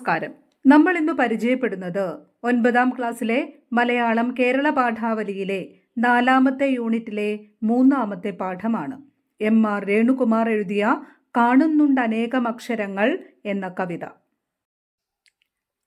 നമസ്കാരം. നമ്മൾ ഇന്ന് പരിചയപ്പെടുന്നത് ഒൻപതാം ക്ലാസ്സിലെ മലയാളം കേരള പാഠാവലിയിലെ നാലാമത്തെ യൂണിറ്റിലെ മൂന്നാമത്തെ പാഠമാണ്. എം ആർ രേണുകുമാർ എഴുതിയ കാണുന്നുണ്ട് അനേകം അക്ഷരങ്ങൾ എന്ന കവിത.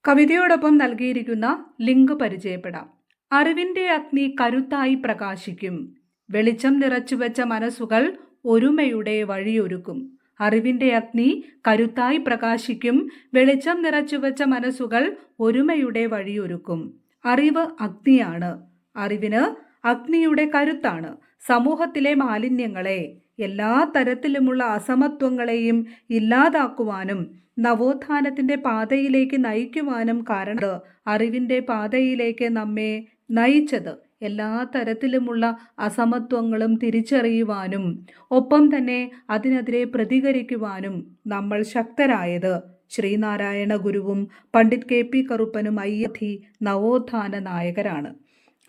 കവിതയോടൊപ്പം നൽകിയിരിക്കുന്ന ലിങ്ക് പരിചയപ്പെടാം. അറിവിന്റെ അഗ്നി കരുത്തായി പ്രകാശിക്കും. വെളിച്ചം നിറച്ചുവെച്ച മനസ്സുകൾ ഒരുമയുടെ വഴിയൊരുക്കും. അറിവിന്റെ അഗ്നി കരുത്തായി പ്രകാശിക്കും വെളിച്ചം നിറച്ചുവെച്ച മനസ്സുകൾ ഒരുമയുടെ വഴിയൊരുക്കും. അറിവ് അഗ്നിയാണ്. അറിവിന് അഗ്നിയുടെ കരുത്താണ്. സമൂഹത്തിലെ മാലിന്യങ്ങളെ എല്ലാ തരത്തിലുമുള്ള അസമത്വങ്ങളെയും ഇല്ലാതാക്കുവാനും നവോത്ഥാനത്തിന്റെ പാതയിലേക്ക് നയിക്കുവാനും കാരണം അറിവിന്റെ പാതയിലേക്ക് നമ്മെ നയിച്ചത്. എല്ലാ തരത്തിലുമുള്ള അസമത്വങ്ങളും തിരിച്ചറിയുവാനും ഒപ്പം തന്നെ അതിനെതിരെ പ്രതികരിക്കുവാനും നമ്മൾ ശക്തരായത്. ശ്രീനാരായണ ഗുരുവും പണ്ഡിറ്റ് കെ പി കറുപ്പനും അയ്യധി നവോത്ഥാന നായകരാണ്.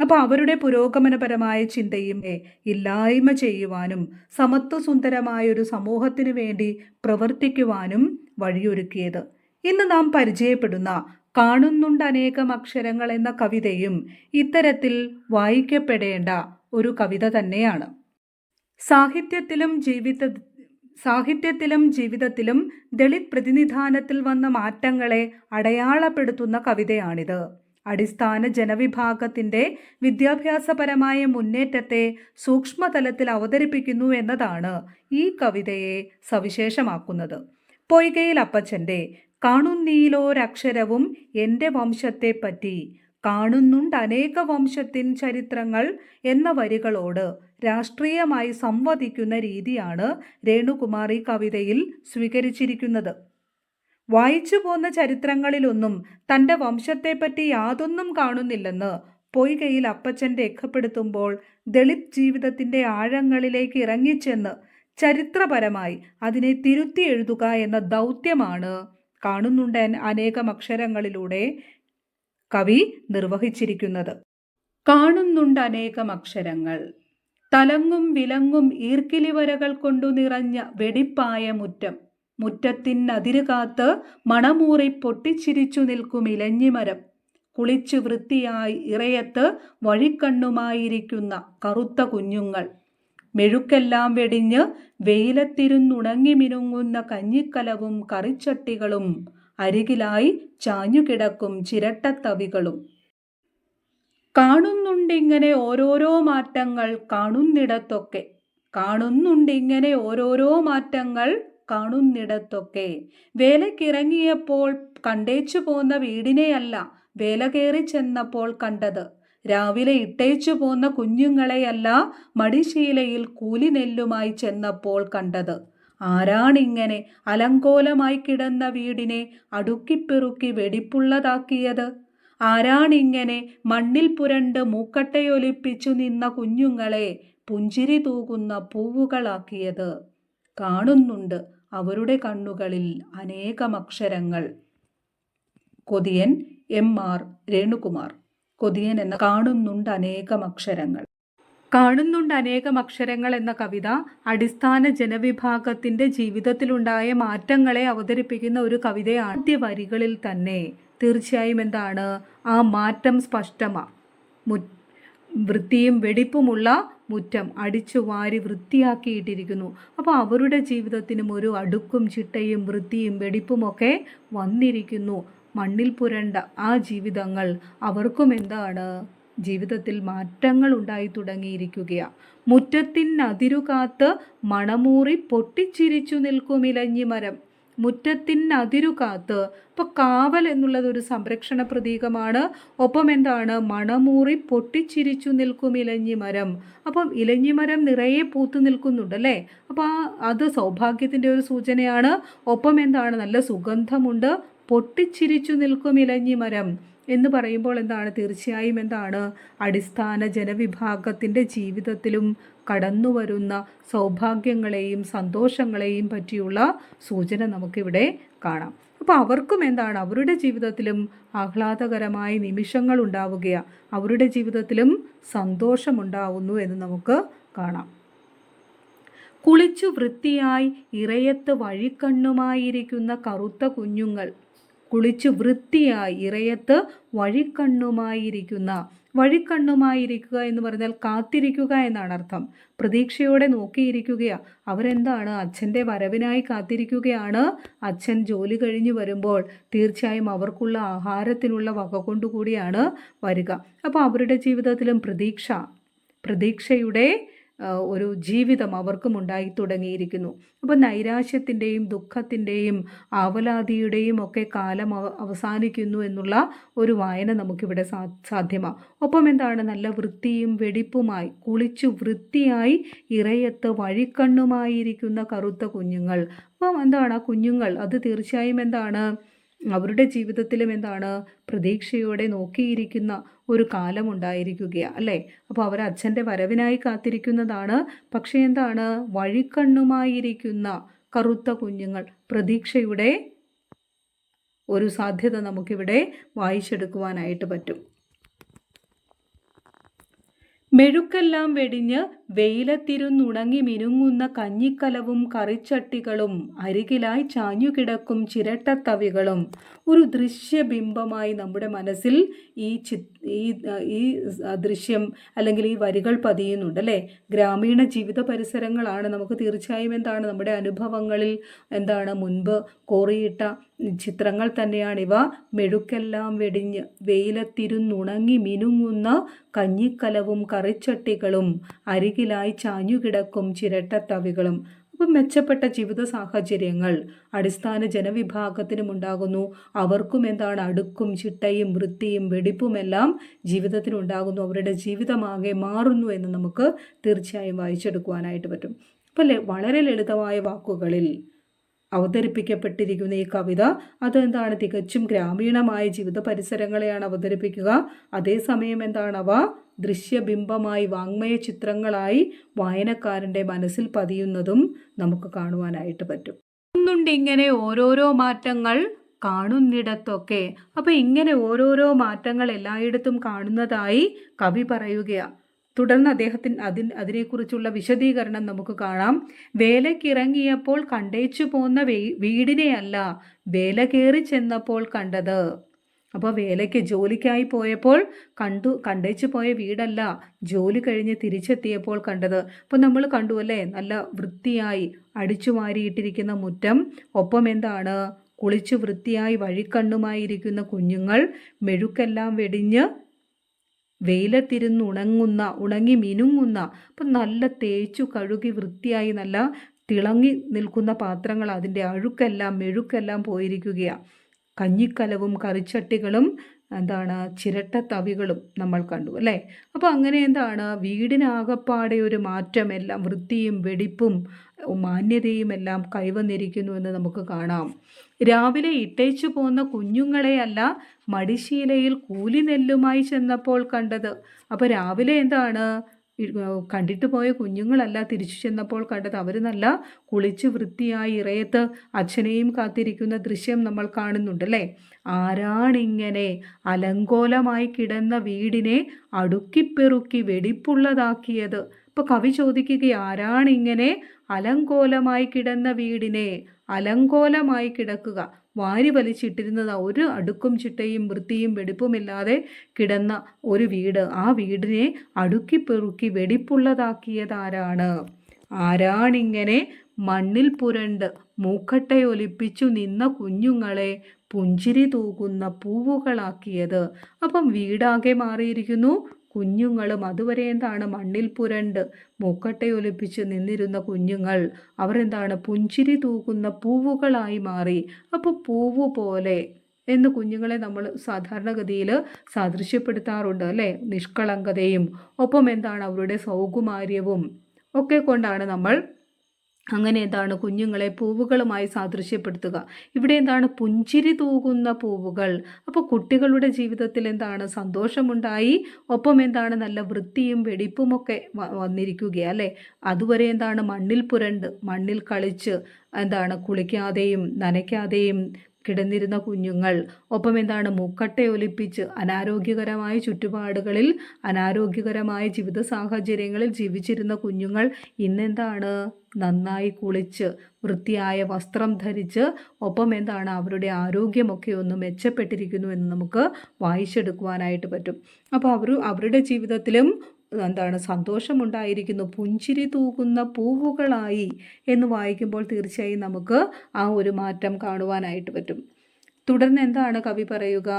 അപ്പോൾ അവരുടെ പുരോഗമനപരമായ ചിന്തയും ഇല്ലായ്മ ചെയ്യുവാനും സമത്വസുന്ദരമായ ഒരു സമൂഹത്തിനു വേണ്ടി പ്രവർത്തിക്കുവാനും വഴിയൊരുക്കിയത്. ഇന്ന് നാം പരിചയപ്പെടുന്ന കാണുന്നുണ്ട് അനേകം അക്ഷരങ്ങൾ എന്ന കവിതയും ഇത്തരത്തിൽ വായിക്കപ്പെടേണ്ട ഒരു കവിത തന്നെയാണ്. സാഹിത്യത്തിലും ജീവിത സാഹിത്യത്തിലും ജീവിതത്തിലും ദളിത് പ്രതിനിധാനത്തിൽ വന്ന മാറ്റങ്ങളെ അടയാളപ്പെടുത്തുന്ന കവിതയാണിത്. അടിസ്ഥാന ജനവിഭാഗത്തിന്റെ വിദ്യാഭ്യാസപരമായ മുന്നേറ്റത്തെ സൂക്ഷ്മതലത്തിൽ അവതരിപ്പിക്കുന്നു എന്നതാണ് ഈ കവിതയെ സവിശേഷമാക്കുന്നത്. പൊയ്കയിൽ അപ്പച്ചന്റെ കാണുന്നീലോരക്ഷരവും എന്റെ വംശത്തെപ്പറ്റി. കാണുന്നുണ്ട് അനേക വംശത്തിൻ ചരിത്രങ്ങൾ എന്ന വരികളോട് രാഷ്ട്രീയമായി സംവദിക്കുന്ന രീതിയാണ് രേണുകുമാർ ഈ കവിതയിൽ സ്വീകരിച്ചിരിക്കുന്നത്. വായിച്ചു പോന്ന ചരിത്രങ്ങളിലൊന്നും തന്റെ വംശത്തെപ്പറ്റി യാതൊന്നും കാണുന്നില്ലെന്ന് പൊയ്കയിൽ അപ്പച്ചൻ രേഖപ്പെടുത്തുമ്പോൾ ദളിത് ജീവിതത്തിന്റെ ആഴങ്ങളിലേക്ക് ഇറങ്ങിച്ചെന്ന് ചരിത്രപരമായി അതിനെ തിരുത്തി എഴുതുക എന്ന ദൗത്യമാണ് കാണുന്നുണ്ട് അനേകം അക്ഷരങ്ങളിലൂടെ കവി നിർവഹിച്ചിരിക്കുന്നത്. കാണുന്നുണ്ട് അനേകം അക്ഷരങ്ങൾ. തലങ്ങും വിലങ്ങും ഈർക്കിലിവരകൾ കൊണ്ടു നിറഞ്ഞ വെടിപ്പായ മുറ്റം മുറ്റത്തിനതിര് കാത്ത് മണമൂറി പൊട്ടിച്ചിരിച്ചു നിൽക്കും ഇലഞ്ഞിമരം. കുളിച്ചു വൃത്തിയായി ഇറയത്ത് വഴിക്കണ്ണുമായിരിക്കുന്ന കറുത്ത കുഞ്ഞുങ്ങൾ. മെഴുക്കെല്ലാം വെടിഞ്ഞ് വെയിലത്തിരുന്നുണങ്ങി മിനുങ്ങുന്ന കഞ്ഞിക്കലവും കറിച്ചട്ടികളും അരികിലായി ചാഞ്ഞുകിടക്കും ചിരട്ടത്തവികളും. കാണുന്നുണ്ടിങ്ങനെ ഓരോരോ മാറ്റങ്ങൾ കാണുന്നിടത്തൊക്കെ. കാണുന്നുണ്ടിങ്ങനെ ഓരോരോ മാറ്റങ്ങൾ കാണുന്നിടത്തൊക്കെ. വേലക്കിറങ്ങിയപ്പോൾ കണ്ടേച്ചു പോന്ന വീടിനെയല്ല വേല കയറി ചെന്നപ്പോൾ കണ്ടത്. രാവിലെ ഇട്ടേച്ചു പോന്ന കുഞ്ഞുങ്ങളെയല്ല മടിശീലയിൽ കൂലിനെല്ലുമായി ചെന്നപ്പോൾ കണ്ടത്. ആരാണിങ്ങനെ അലങ്കോലമായി കിടന്ന വീടിനെ അടുക്കിപ്പെറുക്കി വെടിപ്പുള്ളതാക്കിയത്? ആരാണിങ്ങനെ മണ്ണിൽ പുരണ്ട് മൂക്കട്ടയൊലിപ്പിച്ചു നിന്ന കുഞ്ഞുങ്ങളെ പുഞ്ചിരി തൂകുന്ന പൂവുകളാക്കിയത്? കാണുന്നുണ്ട് അവരുടെ കണ്ണുകളിൽ അനേകമക്ഷരങ്ങൾ. കൊതിയൻ എം ആർ രേണുകുമാർ. കൊതിയൻ എന്ന കാണുന്നുണ്ട് അനേകം അക്ഷരങ്ങൾ. കാണുന്നുണ്ട് അനേകം അക്ഷരങ്ങൾ എന്ന കവിത അടിസ്ഥാന ജനവിഭാഗത്തിന്റെ ജീവിതത്തിലുണ്ടായ മാറ്റങ്ങളെ അവതരിപ്പിക്കുന്ന ഒരു കവിതയാണ്. ആദ്യ വരികളിൽ തന്നെ തീർച്ചയായും എന്താണ്? ആ മാറ്റം സ്പഷ്ടമാ. മു വൃത്തിയും വെടിപ്പുമുള്ള മുറ്റം അടിച്ചു വാരി വൃത്തിയാക്കിയിട്ടിരിക്കുന്നു. അപ്പോൾ അവരുടെ ജീവിതത്തിനും ഒരു അടുക്കും ചിട്ടയും വൃത്തിയും വെടിപ്പുമൊക്കെ വന്നിരിക്കുന്നു. മണ്ണിൽ പുരണ്ട ആ ജീവിതങ്ങൾ അവർക്കും എന്താണ്? ജീവിതത്തിൽ മാറ്റങ്ങൾ ഉണ്ടായി തുടങ്ങിയിരിക്കുകയാണ് മുറ്റത്തിനതിരുകാത്ത് മണമൂറി പൊട്ടിച്ചിരിച്ചു നിൽക്കും ഇലഞ്ഞി ഇലഞ്ഞിമരം മുറ്റത്തിനതിരുകാത്ത് ഇപ്പോൾ കാവൽ എന്നുള്ളത് ഒരു സംരക്ഷണ പ്രതീകമാണ്. ഒപ്പം എന്താണ്? മണമൂറി പൊട്ടിച്ചിരിച്ചു നിൽക്കും ഇലഞ്ഞിമരം അപ്പം ഇലഞ്ഞിമരം നിറയെ പൂത്തു നിൽക്കുന്നുണ്ട് അല്ലേ അപ്പോൾ അത് സൗഭാഗ്യത്തിന്റെ ഒരു സൂചനയാണ്. ഒപ്പം എന്താണ്? നല്ല സുഗന്ധമുണ്ട്. പൊട്ടിച്ചിരിച്ചു നിൽക്കും ഇലഞ്ഞി മരം എന്ന് പറയുമ്പോൾ എന്താണ്? തീർച്ചയായും എന്താണ്? അടിസ്ഥാന ജനവിഭാഗത്തിന്റെ ജീവിതത്തിലും കടന്നു വരുന്ന സൗഭാഗ്യങ്ങളെയും സന്തോഷങ്ങളെയും പറ്റിയുള്ള സൂചന നമുക്കിവിടെ കാണാം. അപ്പോൾ അവർക്കും എന്താണ്? അവരുടെ ജീവിതത്തിലും ആഹ്ലാദകരമായ നിമിഷങ്ങൾ ഉണ്ടാവുകയാണ് അവരുടെ ജീവിതത്തിലും സന്തോഷമുണ്ടാവുന്നു എന്ന് നമുക്ക് കാണാം. കുളിച്ചു വൃത്തിയായി ഇറയത്ത് വഴിക്കണ്ണുമായിരിക്കുന്ന കറുത്ത കുഞ്ഞുങ്ങൾ കുളിച്ചു വൃത്തിയായി ഇറയത്ത് വഴിക്കണ്ണുമായിരിക്കുന്ന വഴിക്കണ്ണുമായിരിക്കുക എന്ന് പറഞ്ഞാൽ കാത്തിരിക്കുക എന്നാണ് അർത്ഥം. പ്രതീക്ഷയോടെ നോക്കിയിരിക്കുകയാ. അവരെന്താണ്? അച്ഛന്റെ വരവിനായി കാത്തിരിക്കുകയാണ്. അച്ഛൻ ജോലി കഴിഞ്ഞു വരുമ്പോൾ തീർച്ചയായും അവർക്കുള്ള ആഹാരത്തിനുള്ള വക കൊണ്ടുകൂടിയാണ് വരിക. അപ്പോൾ അവരുടെ ജീവിതത്തിലും പ്രതീക്ഷ പ്രതീക്ഷയുടെ ഒരു ജീവിതം അവർക്കും ഉണ്ടായി തുടങ്ങിയിരിക്കുന്നു. അപ്പോൾ നൈരാശ്യത്തിന്റെയും ദുഃഖത്തിന്റെയും ആവലാതിയുടെയും ഒക്കെ കാലം അവസാനിക്കുന്നു എന്നുള്ള ഒരു വായന നമുക്കിവിടെ സാ സാധ്യമാണ് ഒപ്പം എന്താണ്? നല്ല വൃത്തിയും വെടിപ്പുമായി കുളിച്ചു വൃത്തിയായി ഇറയത്ത് വഴിക്കണ്ണുമായിരിക്കുന്ന കറുത്ത കുഞ്ഞുങ്ങൾ. അപ്പം എന്താണ്? ആ കുഞ്ഞുങ്ങൾ അത് തീർച്ചയായും എന്താണ്? അവരുടെ ജീവിതത്തിലും എന്താണ് പ്രതീക്ഷയോടെ നോക്കിയിരിക്കുന്ന ഒരു കാലം ഉണ്ടായിരിക്കുകയാണ് അല്ലേ? അപ്പോൾ അവർ അച്ഛന്റെ വരവിനായി കാത്തിരിക്കുന്നതാണ്. പക്ഷേ എന്താണ്? വഴിക്കണ്ണുമായിരിക്കുന്ന കറുത്ത കുഞ്ഞുങ്ങൾ പ്രതീക്ഷയുടെ ഒരു സാധ്യത നമുക്കിവിടെ വായിച്ചെടുക്കുവാനായിട്ട് പറ്റും. മെഴുക്കെല്ലാം വെടിഞ്ഞ് വെയിലത്തിരുന്നുണങ്ങി മിനുങ്ങുന്ന കഞ്ഞിക്കലവും കറിച്ചട്ടികളും അരികിലായി ചാഞ്ഞുകിടക്കും ചിരട്ടത്തവികളും. ഒരു ദൃശ്യബിംബമായി നമ്മുടെ മനസ്സിൽ ഈ ചി ഈ ദൃശ്യം അല്ലെങ്കിൽ ഈ വരികൾ പതിയുന്നുണ്ട് അല്ലേ? ഗ്രാമീണ ജീവിത പരിസരങ്ങളാണ് നമുക്ക് തീർച്ചയായും എന്താണ് നമ്മുടെ അനുഭവങ്ങളിൽ എന്താണ് മുൻപ് കോറിയിട്ട ചിത്രങ്ങൾ തന്നെയാണിവ. മെഴുക്കെല്ലാം വെടിഞ്ഞ് വെയിലത്തിരുന്നുണങ്ങി മിനുങ്ങുന്ന കഞ്ഞിക്കലവും കറിച്ചട്ടികളും അരികിലായി ചാഞ്ഞുകിടക്കും ചിരട്ടത്തവികളും. അപ്പം മെച്ചപ്പെട്ട ജീവിത സാഹചര്യങ്ങൾ അടിസ്ഥാന ജനവിഭാഗത്തിനും ഉണ്ടാകുന്നു. അവർക്കും എന്താണ് അടുക്കും ചിട്ടയും വൃത്തിയും വെടിപ്പുമെല്ലാം ജീവിതത്തിനുണ്ടാകുന്നു. അവരുടെ ജീവിതമാകെ മാറുന്നു എന്ന് നമുക്ക് തീർച്ചയായും വായിച്ചെടുക്കുവാനായിട്ട് പറ്റും. അപ്പം വളരെ ലളിതമായ വാക്കുകളിൽ അവതരിപ്പിക്കപ്പെട്ടിരിക്കുന്ന ഈ കവിത അതെന്താണ്? തികച്ചും ഗ്രാമീണമായ ജീവിത പരിസരങ്ങളെയാണ് അവതരിപ്പിക്കുക. അതേസമയം എന്താണ് അവ? ദൃശ്യബിംബമായി വാങ്മയ ചിത്രങ്ങളായി വായനക്കാരന്റെ മനസ്സിൽ പതിയുന്നതും നമുക്ക് കാണുവാനായിട്ട് പറ്റും. ഇങ്ങനെ ഓരോരോ മാറ്റങ്ങൾ കാണുന്നിടത്തൊക്കെ. അപ്പോൾ ഇങ്ങനെ ഓരോരോ മാറ്റങ്ങൾ എല്ലായിടത്തും കാണുന്നതായി കവി പറയുകയാണ് തുടർന്ന് അദ്ദേഹത്തിന് അതിന് അതിനെക്കുറിച്ചുള്ള വിശദീകരണം നമുക്ക് കാണാം. വേലക്കിറങ്ങിയപ്പോൾ കണ്ടേച്ചു പോന്ന വീടിനെയല്ല വേല കയറി ചെന്നപ്പോൾ കണ്ടത്. അപ്പോൾ വേലയ്ക്ക് ജോലിക്കായി പോയപ്പോൾ കണ്ടു കണ്ടേച്ചു പോയ വീടല്ല ജോലി കഴിഞ്ഞ് തിരിച്ചെത്തിയപ്പോൾ കണ്ടത്. അപ്പോൾ നമ്മൾ കണ്ടു അല്ലേ? നല്ല വൃത്തിയായി അടിച്ചു വാരിയിട്ടിരിക്കുന്ന മുറ്റം. ഒപ്പം എന്താണ്? കുളിച്ചു വൃത്തിയായി വഴിക്കണ്ണുമായിരിക്കുന്ന കുഞ്ഞുങ്ങൾ മെഴുക്കെല്ലാം വെടിഞ്ഞ് വെയിലത്തിരുന്ന് ഉണങ്ങുന്ന ഉണങ്ങി മിനുങ്ങുന്ന അപ്പം നല്ല തേച്ചു കഴുകി വൃത്തിയായി നല്ല തിളങ്ങി നിൽക്കുന്ന പാത്രങ്ങൾ അതിന്റെ അഴുക്കെല്ലാം മെഴുക്കെല്ലാം പോയിരിക്കുകയാണ് കഞ്ഞിക്കലവും കറിച്ചട്ടികളും എന്താണ് ചിരട്ട തവികളും നമ്മൾ കണ്ടു അല്ലേ? അപ്പോൾ അങ്ങനെ എന്താണ് വീടിനാകപ്പാടെ ഒരു മാറ്റമെല്ലാം വൃത്തിയും വെടിപ്പും മാന്യതയും എല്ലാം കൈവന്നിരിക്കുന്നു എന്ന് നമുക്ക് കാണാം. രാവിലെ ഇട്ടേച്ചു പോന്ന കുഞ്ഞുങ്ങളെയല്ല മടിശീലയിൽ കൂലി നെല്ലുമായി ചെന്നപ്പോൾ കണ്ടത്. അപ്പോൾ രാവിലെ എന്താണ് കണ്ടിട്ട് പോയ കുഞ്ഞുങ്ങളല്ല തിരിച്ചു ചെന്നപ്പോൾ കണ്ടത് അവർ നല്ല കുളിച്ച് വൃത്തിയായി ഇറയത്ത് അച്ഛനെയും കാത്തിരിക്കുന്ന ദൃശ്യം നമ്മൾ കാണുന്നുണ്ട് അല്ലേ? ആരാണിങ്ങനെ അലങ്കോലമായി കിടന്ന വീടിനെ അടുക്കിപ്പെറുക്കി വെടിപ്പുള്ളതാക്കിയത്? ഇപ്പോൾ കവി ചോദിക്കുക ആരാണിങ്ങനെ അലങ്കോലമായി കിടന്ന വീടിനെ അലങ്കോലമായി കിടക്കുക? വാരി വലിച്ചിട്ടിരുന്നത് ഒരു അടുക്കും ചിട്ടയും വൃത്തിയും വെടിപ്പുമില്ലാതെ കിടന്ന ഒരു വീട്. ആ വീടിനെ അടുക്കി പെറുക്കി വെടിപ്പുള്ളതാക്കിയതാരാണ്? ആരാണിങ്ങനെ മണ്ണിൽ പുരണ്ട് മൂക്കട്ടയൊലിപ്പിച്ചു നിന്ന കുഞ്ഞുങ്ങളെ പുഞ്ചിരി തൂകുന്ന പൂവുകളാക്കിയത്? അപ്പം വീടാകെ മാറിയിരിക്കുന്നു കുഞ്ഞുങ്ങളും അതുവരെ എന്താണ് മണ്ണിൽ പുരണ്ട് മൂക്കട്ടയൊലിപ്പിച്ച് നിന്നിരുന്ന കുഞ്ഞുങ്ങൾ. അവരെന്താണ് പുഞ്ചിരി തൂകുന്ന പൂവുകളായി മാറി. അപ്പോൾ പൂവ് പോലെ എന്ന് കുഞ്ഞുങ്ങളെ നമ്മൾ സാധാരണഗതിയിൽ സാദൃശ്യപ്പെടുത്താറുണ്ട് അല്ലേ? നിഷ്കളങ്കതയും. ഒപ്പം എന്താണ് അവരുടെ സൗകുമാര്യവും ഒക്കെ കൊണ്ടാണ് നമ്മൾ അങ്ങനെ എന്താണ് കുഞ്ഞുങ്ങളെ പൂവുകളുമായി സാദൃശ്യപ്പെടുത്തുക. ഇവിടെ എന്താണ് പുഞ്ചിരി തൂകുന്ന പൂവുകൾ. അപ്പോൾ കുട്ടികളുടെ ജീവിതത്തിൽ എന്താണ് സന്തോഷമുണ്ടായി. ഒപ്പം എന്താണ് നല്ല വൃത്തിയും വെടിപ്പുമൊക്കെ വന്നിരിക്കുക അല്ലേ? അതുവരെ എന്താണ് മണ്ണിൽ പുരണ്ട് മണ്ണിൽ കളിച്ച് എന്താണ് കുളിക്കാതെയും നനയ്ക്കാതെയും കിടന്നിരുന്ന കുഞ്ഞുങ്ങൾ. ഒപ്പം എന്താണ്? മുക്കട്ടയൊലിപ്പിച്ച് അനാരോഗ്യകരമായ ചുറ്റുപാടുകളിൽ അനാരോഗ്യകരമായ ജീവിത സാഹചര്യങ്ങളിൽ ജീവിച്ചിരുന്ന കുഞ്ഞുങ്ങൾ ഇന്നെന്താണ്? നന്നായി കുളിച്ച് വൃത്തിയായ വസ്ത്രം ധരിച്ച് ഒപ്പം എന്താണ്? അവരുടെ ആരോഗ്യമൊക്കെ ഒന്ന് മെച്ചപ്പെട്ടിരിക്കുന്നു എന്ന് നമുക്ക് വായിച്ചെടുക്കുവാനായിട്ട് പറ്റും. അപ്പോൾ അവർ അവരുടെ ജീവിതത്തിലും എന്താണ് സന്തോഷമുണ്ടായിരിക്കുന്നു. പുഞ്ചിരി തൂകുന്ന പൂവുകളായി എന്ന് വായിക്കുമ്പോൾ തീർച്ചയായും നമുക്ക് ആ ഒരു മാറ്റം കാണുവാനായിട്ട് പറ്റും. തുടർന്ന് എന്താണ് കവി പറയുക?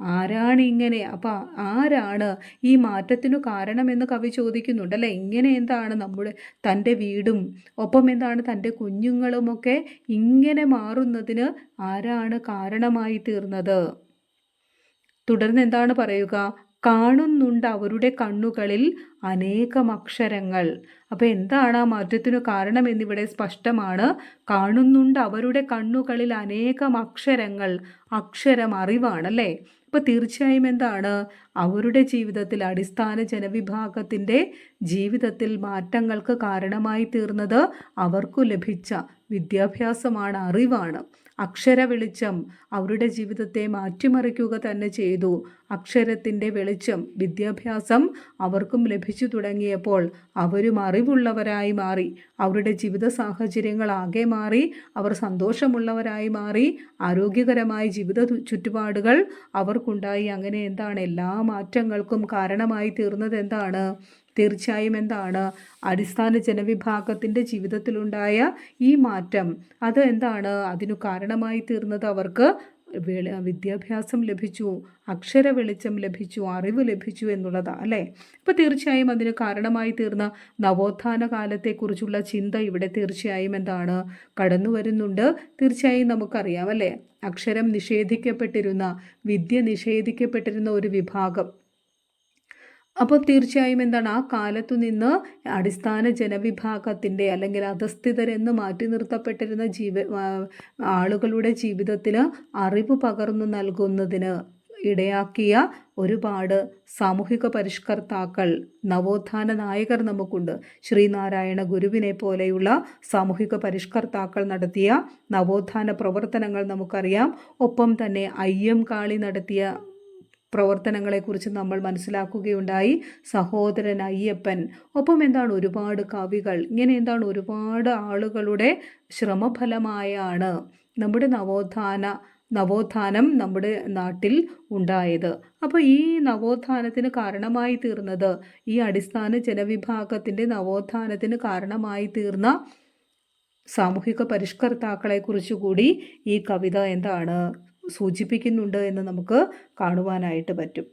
ആരാണ് ഇങ്ങനെ? അപ്പം ആരാണ് ഈ മാറ്റത്തിനു കാരണമെന്ന് കവി ചോദിക്കുന്നുണ്ട് അല്ലേ? ഇങ്ങനെ എന്താണ് നമ്മുടെ തന്റെ വീടും ഒപ്പം എന്താണ് തന്റെ കുഞ്ഞുങ്ങളുമൊക്കെ ഇങ്ങനെ മാറുന്നതിന് ആരാണ് കാരണമായി തീർന്നത്? തുടർന്ന് എന്താണ് പറയുക? കാണുന്നുണ്ട് അവരുടെ കണ്ണുകളിൽ അനേകം അക്ഷരങ്ങൾ. അപ്പോൾ എന്താണ് ആ മാറ്റത്തിനു കാരണം എന്നിവിടെ സ്പഷ്ടമാണ്. കാണുന്നുണ്ട് അവരുടെ കണ്ണുകളിൽ അനേകം അക്ഷരങ്ങൾ. അക്ഷരം അറിവാണല്ലേ? അപ്പോൾ തീർച്ചയായും എന്താണ്? അവരുടെ ജീവിതത്തിൽ അടിസ്ഥാന ജനവിഭാഗത്തിന്റെ ജീവിതത്തിൽ മാറ്റങ്ങൾക്ക് കാരണമായി തീർന്നത് അവർക്കു ലഭിച്ച വിദ്യാഭ്യാസമാണ് അറിവാണ്. അക്ഷര വെളിച്ചം അവരുടെ ജീവിതത്തെ മാറ്റിമറിക്കുക തന്നെ ചെയ്തു. അക്ഷരത്തിന്റെ വെളിച്ചം വിദ്യാഭ്യാസം അവർക്കും ലഭിച്ചു തുടങ്ങിയപ്പോൾ അവരും അറിവുള്ളവരായി മാറി. അവരുടെ ജീവിത സാഹചര്യങ്ങൾ സാഹചര്യങ്ങളാകെ മാറി. അവർ സന്തോഷമുള്ളവരായി മാറി. ആരോഗ്യകരമായ ജീവിത ചുറ്റുപാടുകൾ അവർക്കുണ്ടായി. അങ്ങനെ എന്താണ്? എല്ലാ മാറ്റങ്ങൾക്കും കാരണമായി തീർന്നത് എന്താണ്? തീർച്ചയായും എന്താണ്? അടിസ്ഥാന ജനവിഭാഗത്തിന്റെ ജീവിതത്തിലുണ്ടായ ഈ മാറ്റം അത് എന്താണ്? അതിനു കാരണമായി തീർന്നത് അവർക്ക് വിദ്യാഭ്യാസം ലഭിച്ചു അക്ഷര വെളിച്ചം ലഭിച്ചു അറിവ് ലഭിച്ചു എന്നുള്ളതാണ് അല്ലേ? അപ്പോൾ തീർച്ചയായും അതിന് കാരണമായി തീർന്ന നവോത്ഥാന കാലത്തെക്കുറിച്ചുള്ള ചിന്ത ഇവിടെ തീർച്ചയായും എന്താണ്? കടന്നു വരുന്നുണ്ട്. തീർച്ചയായും നമുക്കറിയാം അല്ലേ? അക്ഷരം നിഷേധിക്കപ്പെട്ടിരുന്ന വിദ്യ നിഷേധിക്കപ്പെട്ടിരുന്ന ഒരു വിഭാഗം. അപ്പോൾ തീർച്ചയായും എന്താണ്? ആ കാലത്തു നിന്ന് അടിസ്ഥാന ജനവിഭാഗത്തിന്റെ അല്ലെങ്കിൽ അധസ്ഥിതരെന്ന് മാറ്റി നിർത്തപ്പെട്ടിരുന്ന ജീവ ആളുകളുടെ ജീവിതത്തിൽ അറിവ് പകർന്നു നൽകുന്നതിന് ഇടയാക്കിയ ഒരുപാട് സാമൂഹിക പരിഷ്കർത്താക്കൾ നവോത്ഥാന നായകർ നമുക്കുണ്ട്. ശ്രീനാരായണ ഗുരുവിനെ പോലെയുള്ള സാമൂഹിക പരിഷ്കർത്താക്കൾ നടത്തിയ നവോത്ഥാന പ്രവർത്തനങ്ങൾ നമുക്കറിയാം. ഒപ്പം തന്നെ അയ്യം കാളി നടത്തിയ പ്രവർത്തനങ്ങളെക്കുറിച്ച് നമ്മൾ മനസ്സിലാക്കുകയുണ്ടായി. സഹോദരൻ അയ്യപ്പൻ. ഒപ്പം എന്താണ് ഒരുപാട് കവികൾ. ഇങ്ങനെ എന്താണ് ഒരുപാട് ആളുകളുടെ ശ്രമഫലമായാണ് നമ്മുടെ നവോത്ഥാന നവോത്ഥാനം നമ്മുടെ നാട്ടിൽ ഉണ്ടായത്. അപ്പോൾ ഈ നവോത്ഥാനത്തിന് കാരണമായി തീർന്നത് ഈ അടിസ്ഥാന ജനവിഭാഗത്തിന്റെ നവോത്ഥാനത്തിന് കാരണമായി തീർന്ന സാമൂഹിക പരിഷ്കർത്താക്കളെക്കുറിച്ച് കൂടി ഈ കവിത എന്താണ്? സൂചിപ്പിക്കുന്നുണ്ട് എന്ന് നമുക്ക് കാണുവാനായിട്ട് പറ്റും.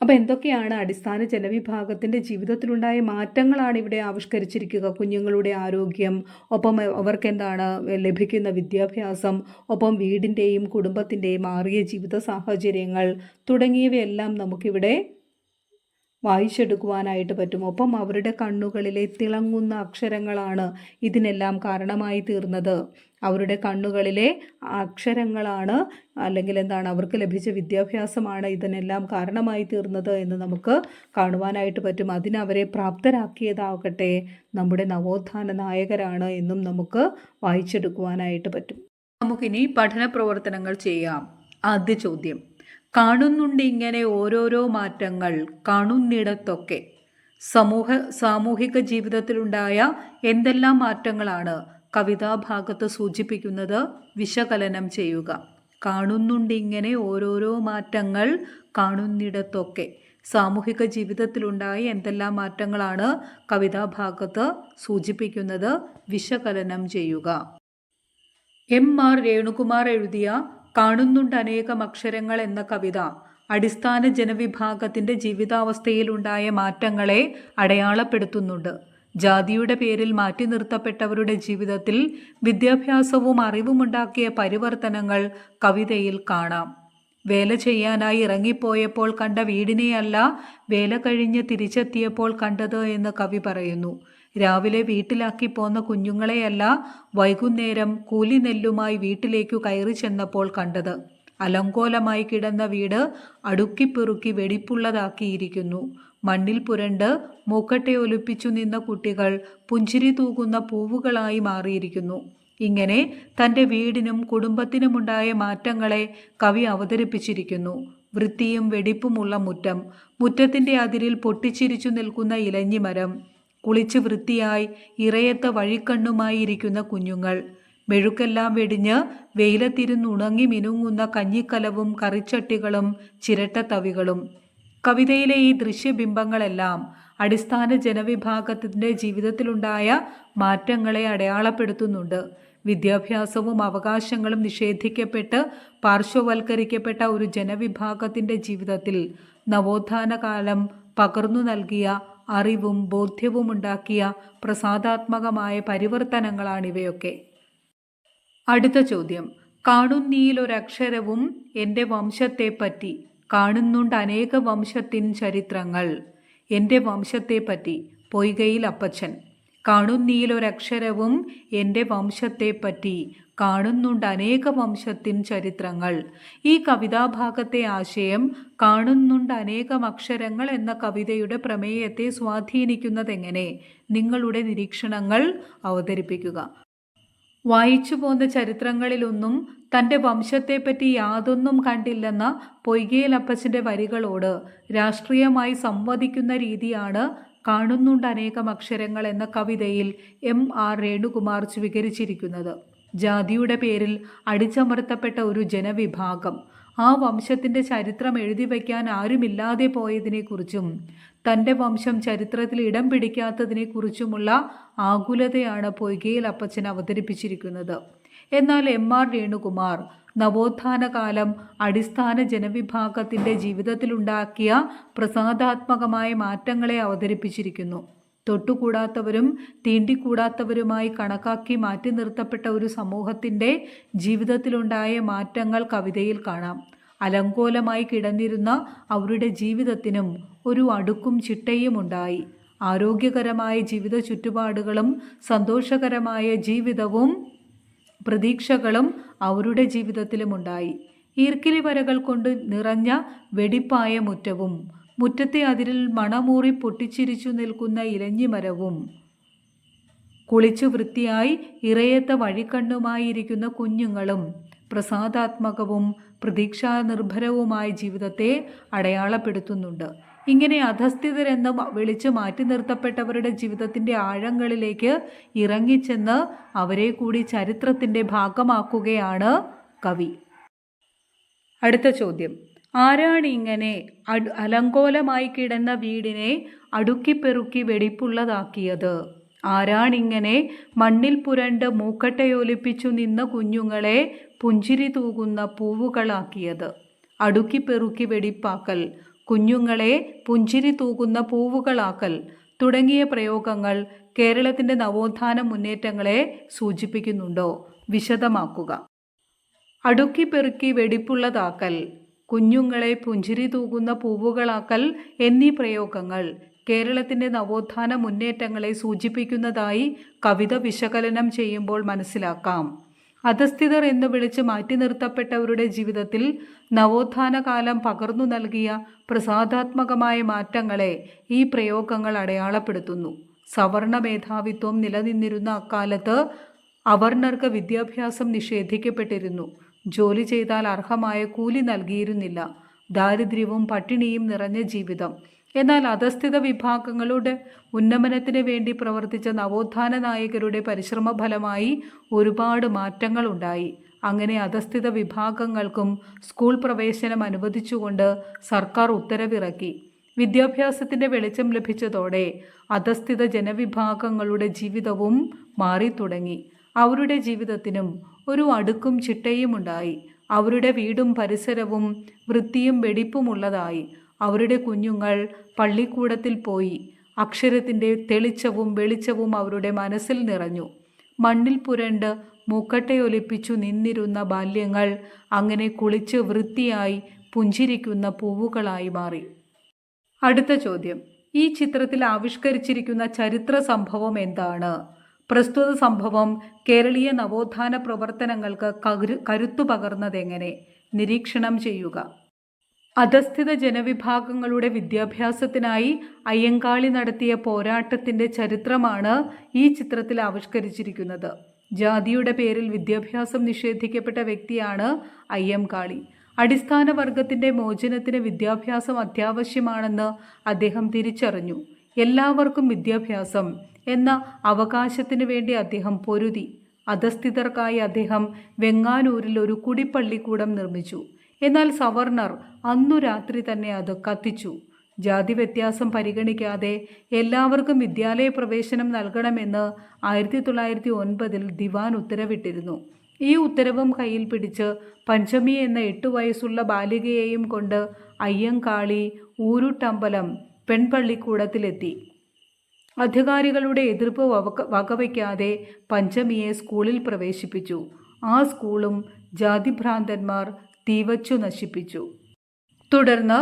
അപ്പോൾ എന്തൊക്കെയാണ് അടിസ്ഥാന ജനവിഭാഗത്തിന്റെ ജീവിതത്തിലുണ്ടായ മാറ്റങ്ങളാണ് ഇവിടെ ആവിഷ്കരിച്ചിരിക്കുക? കുഞ്ഞുങ്ങളുടെ ആരോഗ്യം ഒപ്പം അവർക്ക് എന്താണ് ലഭിക്കുന്ന വിദ്യാഭ്യാസം ഒപ്പം വീടിന്റെയും കുടുംബത്തിന്റെയും മാറിയ ജീവിത സാഹചര്യങ്ങൾ തുടങ്ങിയവയെല്ലാം നമുക്കിവിടെ വായിച്ചെടുക്കുവാനായിട്ട് പറ്റും. ഒപ്പം അവരുടെ കണ്ണുകളിലെ തിളങ്ങുന്ന അക്ഷരങ്ങളാണ് ഇതിനെല്ലാം കാരണമായി തീർന്നത്. അവരുടെ കണ്ണുകളിലെ അക്ഷരങ്ങളാണ് അല്ലെങ്കിൽ എന്താണ് അവർക്ക് ലഭിച്ച വിദ്യാഭ്യാസമാണ് ഇതിനെല്ലാം കാരണമായി തീർന്നത് എന്ന് നമുക്ക് കാണുവാനായിട്ട് പറ്റും. അതിനവരെ പ്രാപ്തരാക്കിയതാകട്ടെ നമ്മുടെ നവോത്ഥാന നായകരാണ് എന്നും നമുക്ക് വായിച്ചെടുക്കുവാനായിട്ട് പറ്റും. നമുക്കിനി പഠന പ്രവർത്തനങ്ങൾ ചെയ്യാം. ആദ്യ ചോദ്യം. കാണുന്നുണ്ട് ഇങ്ങനെ ഓരോരോ മാറ്റങ്ങൾ കാണുന്നിടത്തൊക്കെ. സമൂഹ സാമൂഹിക ജീവിതത്തിലുണ്ടായ എന്തെല്ലാം മാറ്റങ്ങളാണ് കവിതാഭാഗത്ത് സൂചിപ്പിക്കുന്നത്? വിശകലനം ചെയ്യുക. കാണുന്നുണ്ട് ഇങ്ങനെ ഓരോരോ മാറ്റങ്ങൾ കാണുന്നിടത്തൊക്കെ. സാമൂഹിക ജീവിതത്തിലുണ്ടായ എന്തെല്ലാം മാറ്റങ്ങളാണ് കവിതാഭാഗത്ത് സൂചിപ്പിക്കുന്നത്? വിശകലനം ചെയ്യുക. എം ആർ രേണുകുമാർ എഴുതിയ കാണുന്നുണ്ട് അനേകം അക്ഷരങ്ങൾ എന്ന കവിത. അടിസ്ഥാന ജനവിഭാഗത്തിന്റെ ജീവിതാവസ്ഥയിലുണ്ടായ മാറ്റങ്ങളെ അടയാളപ്പെടുത്തുന്നുണ്ട്. ജാതിയുടെ പേരിൽ മാറ്റി നിർത്തപ്പെട്ടവരുടെ ജീവിതത്തിൽ വിദ്യാഭ്യാസവും അറിവുമുണ്ടാക്കിയ പരിവർത്തനങ്ങൾ കവിതയിൽ കാണാം. വേല ചെയ്യാനായി ഇറങ്ങിപ്പോയപ്പോൾ കണ്ട വീടിനെയല്ല വേല കഴിഞ്ഞ് തിരിച്ചെത്തിയപ്പോൾ കണ്ടത് എന്ന് കവി പറയുന്നു. രാവിലെ വീട്ടിലാക്കി പോന്ന കുഞ്ഞുങ്ങളെയല്ല വൈകുന്നേരം കൂലി നെല്ലുമായി വീട്ടിലേക്കു കയറി ചെന്നപ്പോൾ കണ്ടത്. അലങ്കോലമായി കിടന്ന വീട് അടുക്കിപ്പെറുക്കി വെടിപ്പുള്ളതാക്കിയിരിക്കുന്നു. മണ്ണിൽ പുരണ്ട് മൂക്കട്ടെ ഒലിപ്പിച്ചു നിന്ന കുട്ടികൾ പുഞ്ചിരി തൂകുന്ന പൂവുകളായി മാറിയിരിക്കുന്നു. ഇങ്ങനെ തന്റെ വീടിനും കുടുംബത്തിനുമുണ്ടായ മാറ്റങ്ങളെ കവി അവതരിപ്പിച്ചിരിക്കുന്നു. വൃത്തിയും വെടിപ്പുമുള്ള മുറ്റം മുറ്റത്തിന്റെ അതിരിൽ പൊട്ടിച്ചിരിച്ചു നിൽക്കുന്ന ഇലഞ്ഞിമരം കുളിച്ച് വൃത്തിയായി ഇറയത്ത വഴിക്കണ്ണുമായി ഇരിക്കുന്ന കുഞ്ഞുങ്ങൾ. മെഴുക്കെല്ലാം വെടിഞ്ഞ് വെയിലത്തിരുന്നുണങ്ങി മിനുങ്ങുന്ന കഞ്ഞിക്കലവും കറിച്ചട്ടികളും ചിരട്ടത്തവികളും. കവിതയിലെ ഈ ദൃശ്യബിംബങ്ങളെല്ലാം അടിസ്ഥാന ജനവിഭാഗത്തിന്റെ ജീവിതത്തിലുണ്ടായ മാറ്റങ്ങളെ അടയാളപ്പെടുത്തുന്നുണ്ട്. വിദ്യാഭ്യാസവും അവകാശങ്ങളും നിഷേധിക്കപ്പെട്ട് പാർശ്വവൽക്കരിക്കപ്പെട്ട ഒരു ജനവിഭാഗത്തിന്റെ ജീവിതത്തിൽ നവോത്ഥാന കാലം പകർന്നു നൽകിയ അറിവും ബോധ്യവും ഉണ്ടാക്കിയ പ്രസാദാത്മകമായ പരിവർത്തനങ്ങളാണിവയൊക്കെ. അടുത്ത ചോദ്യം. കാണുന്നീലൊരക്ഷരവും എന്റെ വംശത്തെപ്പറ്റി കാണുന്നുണ്ട് അനേക വംശത്തിൻ ചരിത്രങ്ങൾ. എന്റെ വംശത്തെപ്പറ്റി പൊയ്കയിൽ അപ്പച്ചൻ. കാണുന്നീലൊരക്ഷരവും എന്റെ വംശത്തെപ്പറ്റി കാണുന്നുണ്ട് അനേക വംശത്തിൻ ചരിത്രങ്ങൾ. ഈ കവിതാഭാഗത്തെ ആശയം കാണുന്നുണ്ട് അനേകം അക്ഷരങ്ങൾ എന്ന കവിതയുടെ പ്രമേയത്തെ സ്വാധീനിക്കുന്നതെങ്ങനെ? നിങ്ങളുടെ നിരീക്ഷണങ്ങൾ അവതരിപ്പിക്കുക. വായിച്ചു പോന്ന ചരിത്രങ്ങളിലൊന്നും തന്റെ വംശത്തെപ്പറ്റി യാതൊന്നും കണ്ടില്ലെന്ന പൊയ്കേലപ്പച്ചന്റെ വരികളോട് രാഷ്ട്രീയമായി സംവദിക്കുന്ന രീതിയാണ് കാണുന്നുണ്ട് അനേകം അക്ഷരങ്ങൾ എന്ന കവിതയിൽ എം ആർ രേണുകുമാർ സ്വീകരിച്ചിരിക്കുന്നത്. ജാതിയുടെ പേരിൽ അടിച്ചമർത്തപ്പെട്ട ഒരു ജനവിഭാഗം. ആ വംശത്തിന്റെ ചരിത്രം എഴുതി വയ്ക്കാൻ ആരുമില്ലാതെ പോയതിനെക്കുറിച്ചും തന്റെ വംശം ചരിത്രത്തിൽ ഇടം പിടിക്കാത്തതിനെക്കുറിച്ചുമുള്ള ആകുലതയാണ് പൊയ്കയിൽ അപ്പച്ചൻ അവതരിപ്പിച്ചിരിക്കുന്നത്. എന്നാൽ എം ആർ രേണുകുമാർ നവോത്ഥാന കാലം അടിസ്ഥാന ജനവിഭാഗത്തിന്റെ ജീവിതത്തിലുണ്ടാക്കിയ പ്രസാദാത്മകമായ മാറ്റങ്ങളെ അവതരിപ്പിച്ചിരിക്കുന്നു. തൊട്ടുകൂടാത്തവരും തീണ്ടിക്കൂടാത്തവരുമായി കണക്കാക്കി മാറ്റി നിർത്തപ്പെട്ട ഒരു സമൂഹത്തിന്റെ ജീവിതത്തിലുണ്ടായ മാറ്റങ്ങൾ കവിതയിൽ കാണാം. അലങ്കോലമായി കിടന്നിരുന്ന അവരുടെ ജീവിതത്തിനും ഒരു അടുക്കും ചിട്ടയും ഉണ്ടായി. ആരോഗ്യകരമായ ജീവിത ചുറ്റുപാടുകളും സന്തോഷകരമായ ജീവിതവും പ്രതീക്ഷകളും അവരുടെ ജീവിതത്തിലുമുണ്ടായി. ഈർക്കിലി വരകൾ കൊണ്ട് നിറഞ്ഞ വെടിപ്പായ മുറ്റവും മുറ്റത്തെ അതിരിൽ മണമൂറി പൊട്ടിച്ചിരിച്ചു നിൽക്കുന്ന ഇലഞ്ഞിമരവും കുളിച്ചു വൃത്തിയായി ഇറയത്ത വഴിക്കണ്ണുമായിരിക്കുന്ന കുഞ്ഞുങ്ങളും പ്രസാദാത്മകവും പ്രതീക്ഷാനിർഭരവുമായ ജീവിതത്തെ അടയാളപ്പെടുത്തുന്നുണ്ട്. ഇങ്ങനെ അധസ്ഥിതരെന്നും വിളിച്ചു മാറ്റി നിർത്തപ്പെട്ടവരുടെ ജീവിതത്തിന്റെ ആഴങ്ങളിലേക്ക് ഇറങ്ങിച്ചെന്ന് അവരെ കൂടി ചരിത്രത്തിന്റെ ഭാഗമാക്കുകയാണ് കവി. അടുത്ത ചോദ്യം. ആരാണ് ഇങ്ങനെ അലങ്കോലമായി കിടന്ന വീടിനെ അടുക്കിപ്പെറുക്കി വെടിപ്പുള്ളതാക്കിയത്? ആരാണിങ്ങനെ മണ്ണിൽ പുരണ്ട് മൂക്കട്ടയൊലിപ്പിച്ചു നിന്ന കുഞ്ഞുങ്ങളെ പുഞ്ചിരി തൂകുന്ന പൂവുകളാക്കിയത്? അടുക്കിപ്പെറുക്കി വെടിപ്പാക്കൽ. കുഞ്ഞുങ്ങളെ പുഞ്ചിരി തൂകുന്ന പൂവുകളാക്കൽ തുടങ്ങിയ പ്രയോഗങ്ങൾ കേരളത്തിന്റെ നവോത്ഥാന മുന്നേറ്റങ്ങളെ സൂചിപ്പിക്കുന്നുണ്ടോ? വിശദമാക്കുക. അടുക്കി പെറുക്കി വെടിപ്പുള്ളതാക്കൽ കുഞ്ഞുങ്ങളെ പുഞ്ചിരി തൂകുന്ന പൂവുകളാക്കൽ എന്നീ പ്രയോഗങ്ങൾ കേരളത്തിന്റെ നവോത്ഥാന മുന്നേറ്റങ്ങളെ സൂചിപ്പിക്കുന്നതായി കവിത വിശകലനം ചെയ്യുമ്പോൾ മനസ്സിലാക്കാം. അധസ്ഥിതർ എന്ന് വിളിച്ച് മാറ്റി നിർത്തപ്പെട്ടവരുടെ ജീവിതത്തിൽ നവോത്ഥാന കാലം പകർന്നു നൽകിയ പ്രസാദാത്മകമായ മാറ്റങ്ങളെ ഈ പ്രയോഗങ്ങൾ അടയാളപ്പെടുത്തുന്നു. സവർണ മേധാവിത്വം നിലനിന്നിരുന്ന അക്കാലത്ത് അവർണർക്ക് വിദ്യാഭ്യാസം നിഷേധിക്കപ്പെട്ടിരുന്നു. ജോലി ചെയ്താൽ അർഹമായ കൂലി നൽകിയിരുന്നില്ല. ദാരിദ്ര്യവും പട്ടിണിയും നിറഞ്ഞ ജീവിതം. എന്നാൽ അധസ്ഥിത വിഭാഗങ്ങളുടെ ഉന്നമനത്തിന് വേണ്ടി പ്രവർത്തിച്ച നവോത്ഥാന നായകരുടെ പരിശ്രമ ഫലമായി ഒരുപാട് മാറ്റങ്ങളുണ്ടായി അങ്ങനെ അധസ്ഥിത വിഭാഗങ്ങൾക്കും സ്കൂൾ പ്രവേശനം അനുവദിച്ചുകൊണ്ട് സർക്കാർ ഉത്തരവിറക്കി. വിദ്യാഭ്യാസത്തിന്റെ വെളിച്ചം ലഭിച്ചതോടെ അധസ്ഥിത ജനവിഭാഗങ്ങളുടെ ജീവിതവും മാറിത്തുടങ്ങി. അവരുടെ ജീവിതത്തിനും ഒരു അടുക്കും ചിട്ടയും ഉണ്ടായി അവരുടെ വീടും പരിസരവും വൃത്തിയും വെടിപ്പുമുള്ളതായി. അവരുടെ കുഞ്ഞുങ്ങൾ പള്ളിക്കൂടത്തിൽ പോയി. അക്ഷരത്തിന്റെ തെളിച്ചവും വെളിച്ചവും അവരുടെ മനസ്സിൽ നിറഞ്ഞു. മണ്ണിൽ പുരണ്ട് മൂക്കട്ടയൊലിപ്പിച്ചു നിന്നിരുന്ന ബാല്യങ്ങൾ അങ്ങനെ കുളിച്ച് വൃത്തിയായി പുഞ്ചിരിക്കുന്ന പൂവുകളായി മാറി. അടുത്ത ചോദ്യം. ഈ ചിത്രത്തിൽ ആവിഷ്കരിച്ചിരിക്കുന്ന ചരിത്ര സംഭവം എന്താണ്? പ്രസ്തുത സംഭവം കേരളീയ നവോത്ഥാന പ്രവർത്തനങ്ങൾക്ക് കരു കരുത്തു പകർന്നതെങ്ങനെ നിരീക്ഷണം ചെയ്യുക. അധസ്ഥിത ജനവിഭാഗങ്ങളുടെ വിദ്യാഭ്യാസത്തിനായി അയ്യങ്കാളി നടത്തിയ പോരാട്ടത്തിന്റെ ചരിത്രമാണ് ഈ ചിത്രത്തിൽ ആവിഷ്കരിച്ചിരിക്കുന്നത്. ജാതിയുടെ പേരിൽ വിദ്യാഭ്യാസം നിഷേധിക്കപ്പെട്ട വ്യക്തിയാണ് അയ്യങ്കാളി. അടിസ്ഥാന വർഗത്തിന്റെ മോചനത്തിന് വിദ്യാഭ്യാസം അത്യാവശ്യമാണെന്ന് അദ്ദേഹം തിരിച്ചറിഞ്ഞു. എല്ലാവർക്കും വിദ്യാഭ്യാസം എന്ന അവകാശത്തിനു വേണ്ടി അദ്ദേഹം പൊരുതി. അധസ്ഥിതർക്കായി അദ്ദേഹം വെങ്ങാനൂരിൽ ഒരു കുടിപ്പള്ളിക്കൂടം നിർമ്മിച്ചു. എന്നാൽ സവർണർ അന്നു രാത്രി തന്നെ അത് കത്തിച്ചു. ജാതി വ്യത്യാസം പരിഗണിക്കാതെ എല്ലാവർക്കും വിദ്യാലയ പ്രവേശനം നൽകണമെന്ന് ആയിരത്തി തൊള്ളായിരത്തി ഒൻപതിൽ ദിവാൻ ഉത്തരവിട്ടിരുന്നു. ഈ ഉത്തരവും കയ്യിൽ പിടിച്ച് പഞ്ചമി എന്ന എട്ടു വയസ്സുള്ള ബാലികയെയും കൊണ്ട് അയ്യങ്കാളി ഊരുട്ടമ്പലം പെൺപള്ളിക്കൂടത്തിലെത്തി. അധികാരികളുടെ എതിർപ്പ് വക വകവയ്ക്കാതെ പഞ്ചമിയെ സ്കൂളിൽ പ്രവേശിപ്പിച്ചു. ആ സ്കൂളും ജാതിഭ്രാന്തന്മാർ തീവച്ചു നശിപ്പിച്ചു. തുടർന്ന്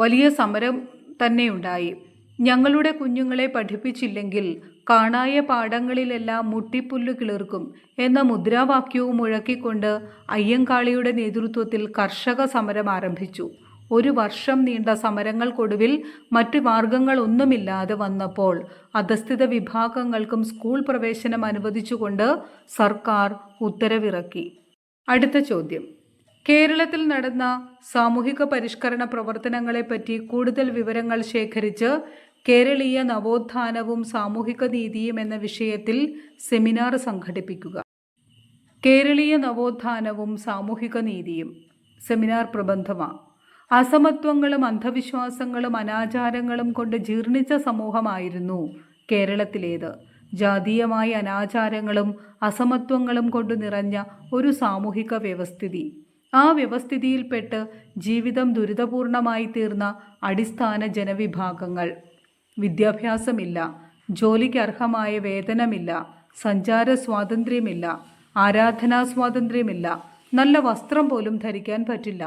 വലിയ സമരം തന്നെയുണ്ടായി. ഞങ്ങളുടെ കുഞ്ഞുങ്ങളെ പഠിപ്പിച്ചില്ലെങ്കിൽ കാണായ പാടങ്ങളിലെല്ലാം മുട്ടിപ്പുല്ല് കിളിർക്കും എന്ന മുദ്രാവാക്യവും മുഴക്കിക്കൊണ്ട് അയ്യങ്കാളിയുടെ നേതൃത്വത്തിൽ കർഷക സമരം ആരംഭിച്ചു. ഒരു വർഷം നീണ്ട സമരങ്ങൾക്കൊടുവിൽ മറ്റു മാർഗങ്ങളൊന്നുമില്ലാതെ വന്നപ്പോൾ അധസ്ഥിത വിഭാഗങ്ങൾക്കും സ്കൂൾ പ്രവേശനം അനുവദിച്ചുകൊണ്ട് സർക്കാർ ഉത്തരവിറക്കി. അടുത്ത ചോദ്യം. കേരളത്തിൽ നടന്ന സാമൂഹിക പരിഷ്കരണ പ്രവർത്തനങ്ങളെപ്പറ്റി കൂടുതൽ വിവരങ്ങൾ ശേഖരിച്ച് കേരളീയ നവോത്ഥാനവും സാമൂഹിക നീതിയും എന്ന വിഷയത്തിൽ സെമിനാർ സംഘടിപ്പിക്കുക. കേരളീയ നവോത്ഥാനവും സാമൂഹിക നീതിയും. സെമിനാർ പ്രബന്ധമാണ് അസമത്വങ്ങളും അന്ധവിശ്വാസങ്ങളും അനാചാരങ്ങളും കൊണ്ട് ജീർണിച്ച സമൂഹമായിരുന്നു കേരളത്തിലേത്. ജാതീയമായ അനാചാരങ്ങളും അസമത്വങ്ങളും കൊണ്ട് നിറഞ്ഞ ഒരു സാമൂഹിക വ്യവസ്ഥിതി. ആ വ്യവസ്ഥിതിയിൽപ്പെട്ട് ജീവിതം ദുരിതപൂർണമായി തീർന്ന അടിസ്ഥാന ജനവിഭാഗങ്ങൾ. വിദ്യാഭ്യാസമില്ല ജോലിക്ക് അർഹമായ വേതനമില്ല സഞ്ചാര സ്വാതന്ത്ര്യമില്ല ആരാധനാ സ്വാതന്ത്ര്യമില്ല നല്ല വസ്ത്രം പോലും ധരിക്കാൻ പറ്റില്ല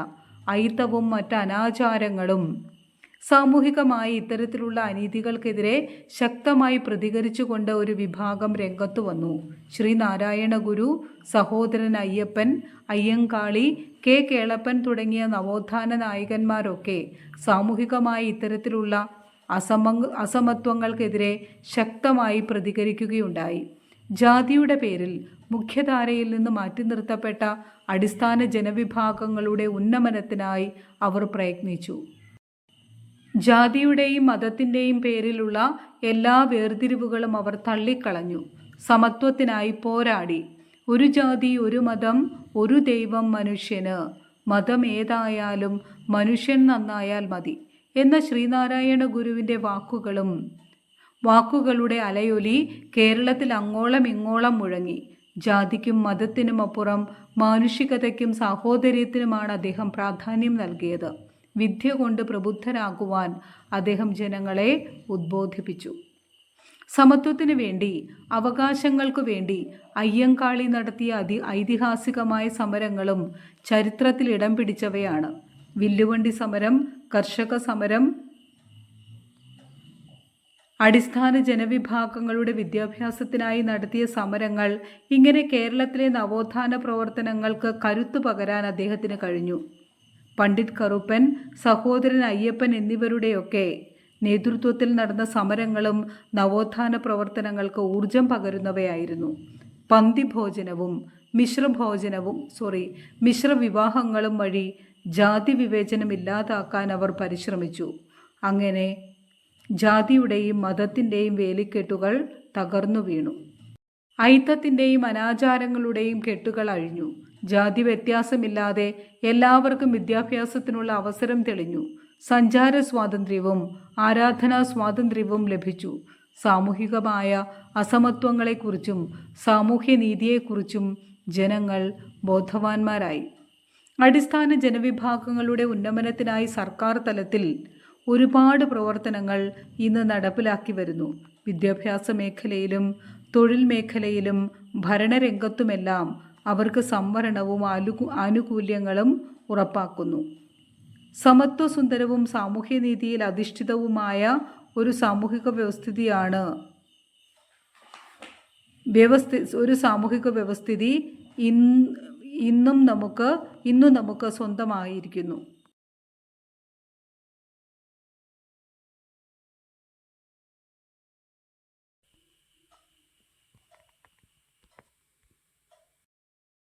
അയിത്തവും മറ്റ് അനാചാരങ്ങളും. സാമൂഹികമായി ഇത്തരത്തിലുള്ള അനീതികൾക്കെതിരെ ശക്തമായി പ്രതികരിച്ചുകൊണ്ട് ഒരു വിഭാഗം രംഗത്തു വന്നു. ശ്രീനാരായണ ഗുരു സഹോദരൻ അയ്യപ്പൻ അയ്യങ്കാളി കെ കേളപ്പൻ തുടങ്ങിയ നവോത്ഥാന നായകന്മാരൊക്കെ സാമൂഹികമായി ഇത്തരത്തിലുള്ള അസമ അസമത്വങ്ങൾക്കെതിരെ ശക്തമായി പ്രതികരിക്കുകയുണ്ടായി. ജാതിയുടെ പേരിൽ മുഖ്യധാരയിൽ നിന്ന് മാറ്റി നിർത്തപ്പെട്ട അടിസ്ഥാന ജനവിഭാഗങ്ങളുടെ ഉന്നമനത്തിനായി അവർ പ്രയത്നിച്ചു. ജാതിയുടെയും മതത്തിന്റെയും പേരിലുള്ള എല്ലാ വേർതിരിവുകളും അവർ തള്ളിക്കളഞ്ഞു. സമത്വത്തിനായി പോരാടി. ഒരു ജാതി ഒരു മതം ഒരു ദൈവം മനുഷ്യന്. മതം ഏതായാലും മനുഷ്യൻ നന്നായാൽ മതി എന്ന ശ്രീനാരായണ ഗുരുവിന്റെ വാക്കുകളും വാക്കുകളുടെ അലയൊലി കേരളത്തിൽ അങ്ങോളം ഇങ്ങോളം മുഴങ്ങി. ജാതിക്കും മതത്തിനും അപ്പുറം മാനുഷികതയ്ക്കും സാഹോദര്യത്തിനുമാണ് അദ്ദേഹം പ്രാധാന്യം നൽകിയത്. വിദ്യ കൊണ്ട് പ്രബുദ്ധരാകുവാൻ അദ്ദേഹം ജനങ്ങളെ ഉദ്ബോധിപ്പിച്ചു. സമത്വത്തിനു വേണ്ടി അവകാശങ്ങൾക്കു വേണ്ടി അയ്യങ്കാളി നടത്തിയ അതി ഐതിഹാസികമായ സമരങ്ങളും ചരിത്രത്തിൽ ഇടം പിടിച്ചവയാണ്. വില്ലുവണ്ടി സമരം കർഷക സമരം അടിസ്ഥാന ജനവിഭാഗങ്ങളുടെ വിദ്യാഭ്യാസത്തിനായി നടത്തിയ സമരങ്ങൾ ഇങ്ങനെ കേരളത്തിലെ നവോത്ഥാന പ്രവർത്തനങ്ങൾക്ക് കരുത്തു പകരാൻ അദ്ദേഹത്തിന് കഴിഞ്ഞു. പണ്ഡിറ്റ് കറുപ്പൻ സഹോദരൻ അയ്യപ്പൻ എന്നിവരുടെയൊക്കെ നേതൃത്വത്തിൽ നടന്ന സമരങ്ങളും നവോത്ഥാന പ്രവർത്തനങ്ങൾക്ക് ഊർജം പകരുന്നവയായിരുന്നു. പന്തിഭോജനവും മിശ്രഭോജനവും സോറി മിശ്രവിവാഹങ്ങളും വഴി ജാതി വിവേചനം ഇല്ലാതാക്കാൻ അവർ പരിശ്രമിച്ചു. അങ്ങനെ ജാതിയുടെയും മതത്തിന്റെയും വേലിക്കെട്ടുകൾ തകർന്നു വീണു. ഐത്തത്തിന്റെയും അനാചാരങ്ങളുടെയും കെട്ടുകൾ അഴിഞ്ഞു. ജാതി വ്യത്യാസമില്ലാതെ എല്ലാവർക്കും വിദ്യാഭ്യാസത്തിനുള്ള അവസരം തെളിഞ്ഞു. സഞ്ചാര സ്വാതന്ത്ര്യവും ആരാധനാ സ്വാതന്ത്ര്യവും ലഭിച്ചു. സാമൂഹികമായ അസമത്വങ്ങളെക്കുറിച്ചും സാമൂഹ്യനീതിയെക്കുറിച്ചും ജനങ്ങൾ ബോധവാന്മാരായി. അടിസ്ഥാന ജനവിഭാഗങ്ങളുടെ ഉന്നമനത്തിനായി സർക്കാർ തലത്തിൽ ഒരുപാട് പ്രവർത്തനങ്ങൾ ഇന്ന് നടപ്പിലാക്കി വരുന്നു. വിദ്യാഭ്യാസ മേഖലയിലും തൊഴിൽ മേഖലയിലും ഭരണരംഗത്തുമെല്ലാം അവർക്ക് സംവരണവും ആനുകൂ ആനുകൂല്യങ്ങളും ഉറപ്പാക്കുന്നു. സമത്വസുന്ദരവും സാമൂഹ്യനീതിയിൽ അധിഷ്ഠിതവുമായ ഒരു സാമൂഹിക വ്യവസ്ഥിതിയാണ് വ്യവസ്ഥി ഒരു സാമൂഹിക വ്യവസ്ഥിതി ഇന്നും നമുക്ക് ഇന്നും നമുക്ക് സ്വന്തമായിരിക്കുന്നു.